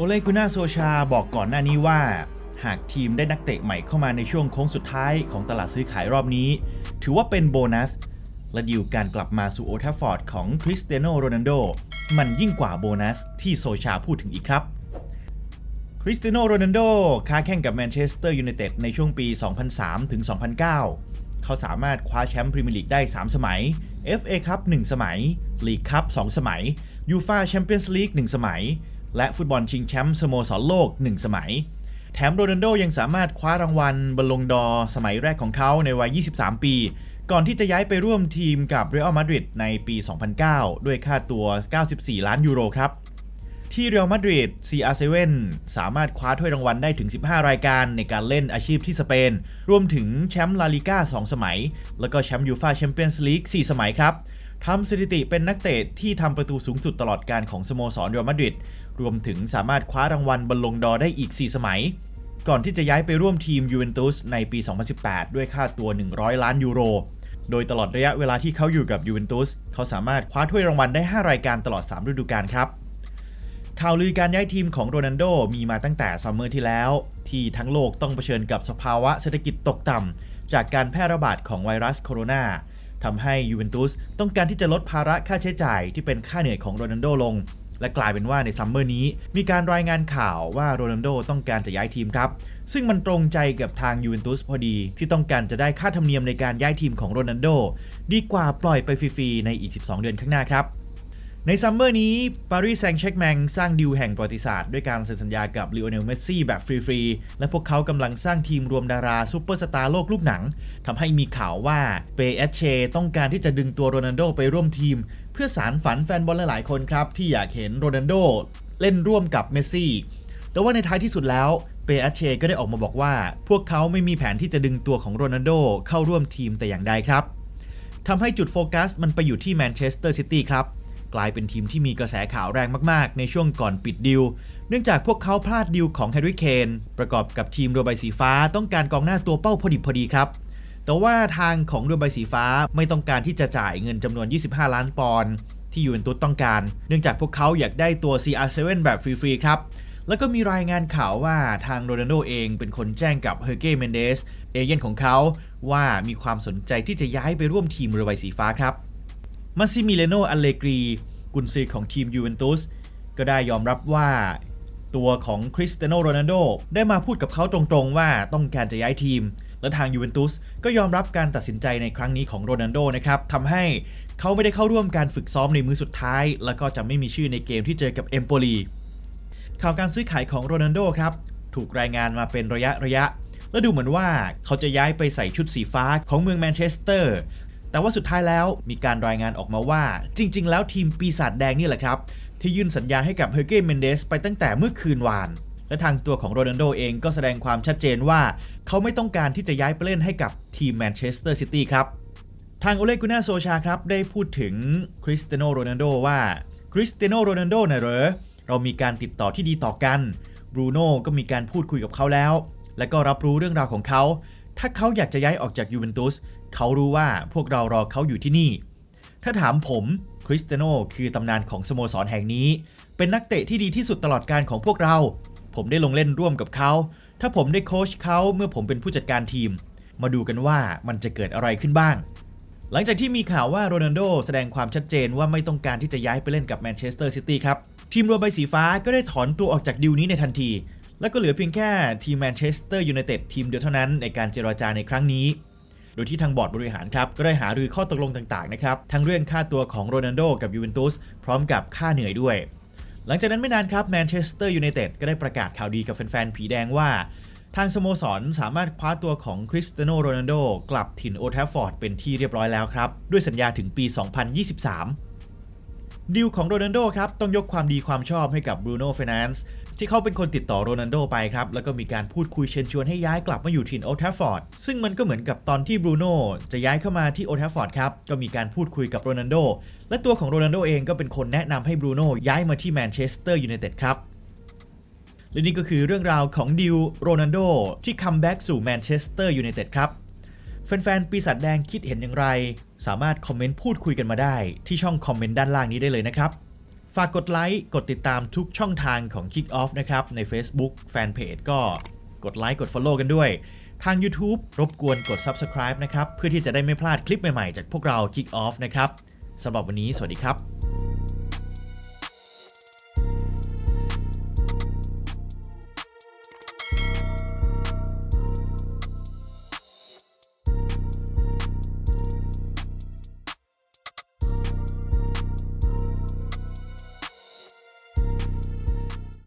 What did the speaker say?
โอเลกุน่าโซชาบอกก่อนหน้านี้ว่า หากทีมได้นักเตะใหม่เข้ามาในช่วงโค้งสุดท้ายของตลาดซื้อขายรอบนี้ ถือว่าเป็นโบนัส และดีลการกลับมาสู่โอทัฟฟอร์ดของคริสเตียโนโรนัลโดมันยิ่งกว่าโบนัสที่โซชาพูดถึงอีกครับคริสเตียโนโรนัลโดค้าแข่งกับแมนเชสเตอร์ยูไนเต็ดในช่วงปี 2003 ถึง 2009 เขาสามารถคว้าแชมป์พรีเมียร์ลีกได้ 3 สมัย FA คัพ1สมัย ลีกคัพ2สมัยยูฟาแชมเปี้ยนส์ลีก1สมัย และฟุตบอลชิงแชมป์สโมสรโลก 1 สมัย แถมโรนัลโดยังสามารถคว้ารางวัลบอลลงดอร์สมัยแรกของเขาในวัย 23 ปี ก่อนที่จะย้ายไปร่วมทีมกับเรอัลมาดริดในปี 2009 ด้วยค่าตัว 94 ล้านยูโรครับที่เรอัลมาดริด CR7 สามารถคว้าถ้วยรางวัลได้ถึง 15 รายการในการเล่นอาชีพที่สเปน รวมถึงแชมป์ลาลิก้า 2 สมัย แล้วก็แชมป์ยูฟาแชมเปี้ยนส์ลีก 4 สมัยครับ ทำสถิติเป็นนักเตะที่ทำประตูสูงสุดตลอดการของสโมสรเรอัลมาดริด รวมถึงสามารถคว้ารางวัลบอลลงดอได้อีก 4 สมัย ก่อนที่จะย้ายไปร่วมทีมยูเวนตุสในปี 2018 ด้วยค่าตัว 100 ล้านยูโร โดยตลอดระยะเวลาที่เขาอยู่กับยูเวนตุสเขาสามารถคว้าถ้วยรางวัลได้ 5 รายการตลอด 3 ฤดูกาลครับข่าวลือการย้ายทีมของโรนัลโดมีมาตั้งแต่ซัมเมอร์ที่แล้ว ที่ทั้งโลกต้องเผชิญกับสภาวะเศรษฐกิจตกต่ำจากการแพร่ระบาดของไวรัสโคโรนาทำให้ยูเวนตุสต้องการที่จะลดภาระค่าใช้จ่ายที่เป็นค่าเหนื่อยของโรนัลโดลง และกลายเป็นว่าในซัมเมอร์นี้ มีการรายงานข่าวว่าโรนัลโดต้องการจะย้ายทีมครับ ซึ่งมันตรงใจกับทางยูเวนตุสพอดี ที่ต้องการจะได้ค่าธรรมเนียมในการย้ายทีมของโรนัลโดดีกว่าปล่อยไปฟรีๆในอีก 12 เดือนข้างหน้าครับในซัมเมอร์นี้ปารีสแซงต์แชร์กแมงสร้างดิวแห่งประวัติศาสตร์ด้วยการเซ็นสัญญากับลีโอเนลเมสซี่แบบฟรีๆ และพวกเขากำลังสร้างทีมรวมดาราซูเปอร์สตาร์โลกลูกหนังทำให้มีข่าวว่าเปเอชเชต้องการที่จะดึงตัวโรนัลโดไปร่วมทีม พื่อสารฝันแฟนบอลหลายๆคนครับ ที่อยากเห็นโรนัลโดเล่นร่วมกับเมสซี่แต่ว่าในท้ายที่สุดแล้วเปเอเชก็ได้ออกมาบอกว่า พวกเขาไม่มีแผนที่จะดึงตัวของโรนัลโดเข้าร่วมทีมแต่อย่างใดครับทำให้จุดโฟกัสมันไปอยู่ที่แมนเชสเตอร์ซิตี้ครับกลายเป็นทีมที่มีกระแสข่าวแรงมาก ๆ ในช่วงก่อนปิดดิว เนื่องจากพวกเขาพลาดดิวของแฮร์รี่เคนประกอบกับทีมเรือใบสีฟ้าต้องการกองหน้าตัวเป้าพอดิบพอดีครับ แต่ว่าทางของเรือใบสีฟ้าไม่ต้องการที่จะจ่ายเงินจำนวน 25 ล้านปอนด์ที่ยูเวนตุสต้องการ เนื่องจากพวกเขาอยากได้ตัว CR7 แบบฟรีๆครับแล้วก็มีรายงานข่าวว่าทางโรนัลโดเองเป็นคนแจ้งกับเฮอร์เก้เมนเดสเอเย่นของเขาว่ามีความสนใจที่จะย้ายไปร่วมทีมเรือใบสีฟ้าครับมาซิมิเลโนอัลเลกรีกุนซือของทีมยูเวนตุสก็ได้ยอมรับว่า ตัวของคริสเตียโนโรนัลโดได้มาพูดกับเขาตรงๆว่าต้องการจะย้ายทีม และทางยูเวนตุสก็ยอมรับการตัดสินใจในครั้งนี้ของโรนัลโดนะครับทำให้เขาไม่ได้เข้าร่วมการฝึกซ้อมในมือสุดท้าย แล้วก็จะไม่มีชื่อในเกมที่เจอกับเอมโปลีข่าวการซื้อขายของโรนัลโดครับถูกรายงานมาเป็นระยะระยะ และดูเหมือนว่าเขาจะย้ายไปใส่ชุดสีฟ้าของเมืองแมนเชสเตอร์แต่ว่าสุดท้ายแล้วมีการรายงานออกมาว่า จริง ๆ แล้วทีมปีศาจแดงนี่แหละครับ ที่ยื่นสัญญาให้กับเฮอร์เก้เมนเดสไปตั้งแต่เมื่อคืนวาน และทางตัวของโรนัลโดเองก็แสดงความชัดเจนว่า เขาไม่ต้องการที่จะย้ายไปเล่นให้กับทีมแมนเชสเตอร์ซิตี้ครับ ทางโอเลกุน่าโซชาครับได้พูดถึงคริสเตียโนโรนัลโดว่าคริสเตียโนโรนัลโดนะเหรอเรามีการติดต่อที่ดีต่อกันบรูโน่ก็มีการพูดคุยกับเขาแล้ว และก็รับรู้เรื่องราวของเขา ถ้าเขาอยากจะย้ายออกจากยูเวนตุสเขารู้ว่าพวกเรารอเขาอยู่ที่นี่ ถ้าถามผมคริสเตียโนคือตำนานของสโมสรแห่งนี้ เป็นนักเตะที่ดีที่สุดตลอดการของพวกเรา ผมได้ลงเล่นร่วมกับเขา ถ้าผมได้โค้ชเขาเมื่อผมเป็นผู้จัดการทีม มาดูกันว่ามันจะเกิดอะไรขึ้นบ้าง หลังจากที่มีข่าวว่าโรนัลโดแสดงความชัดเจนว่าไม่ต้องการที่จะย้ายไปเล่นกับแมนเชสเตอร์ซิตี้ครับ ทีมรือใบสีฟ้าก็ได้ถอนตัวออกจากดิวนี้ในทันที และก็เหลือเพียงแค่ทีมแมนเชสเตอร์ยูไนเต็ดทีมเดียวเท่านั้นในการเจรจาในครั้งนี้โดยที่ทางบอร์ดบริหารครับก็ได้หารือข้อตกลงต่างๆนะครับ ทั้งเรื่องค่าตัวของโรนัลโดกับยูเวนตุสพร้อมกับค่าเหนื่อยด้วย หลังจากนั้นไม่นานครับแมนเชสเตอร์ยูไนเต็ดก็ได้ประกาศข่าวดีกับแฟนๆ ผีแดงว่า ทางสโมสรสามารถคว้าตัวของคริสเตียโนโรนัลโดกลับถิ่นโอแทัฟฟอร์ดเป็นที่เรียบร้อยแล้วครับ ด้วยสัญญาถึงปี 2023 ดีลของโรนัลโดครับต้องยกความดีความชอบให้กับบรูโน่เฟนันส์ที่เขาเป็นคนติดต่อโรนัลโดไปครับ แล้วก็มีการพูดคุยเชิญชวนให้ย้ายกลับมาอยู่ถิ่นโอทฟฟอร์ดซึ่งมันก็เหมือนกับตอนที่บรูโน่จะย้ายเข้ามาที่โอทฟฟอร์ดครับ ก็มีการพูดคุยกับโรนัลโดและตัวของโรนัลโดเองก็เป็นคนแนะนำให้บรูโน่ย้ายมาที่แมนเชสเตอร์ยูไนเต็ดครับและนี่ก็คือเรื่องราวของดิวโรนัลโดที่คัมแบ็กสู่แมนเชสเตอร์ยูไนเต็ดครับแฟนๆปีศาจแดงคิดเห็นอย่างไร สามารถคอมเมนต์พูดคุยกันมาได้ ที่ช่องคอมเมนต์ด้านล่างนี้ได้เลยนะครับ ฝากกดไลค์ กดติดตามทุกช่องทางของ Kick Off นะครับ ใน Facebook Fanpage ก็กดไลค์กด Follow กันด้วย ทาง YouTube รบกวนกด Subscribe นะครับ เพื่อที่จะได้ไม่พลาดคลิปใหม่ ๆ จากพวกเรา Kick Off นะครับสำหรับวันนี้สวัสดีครับ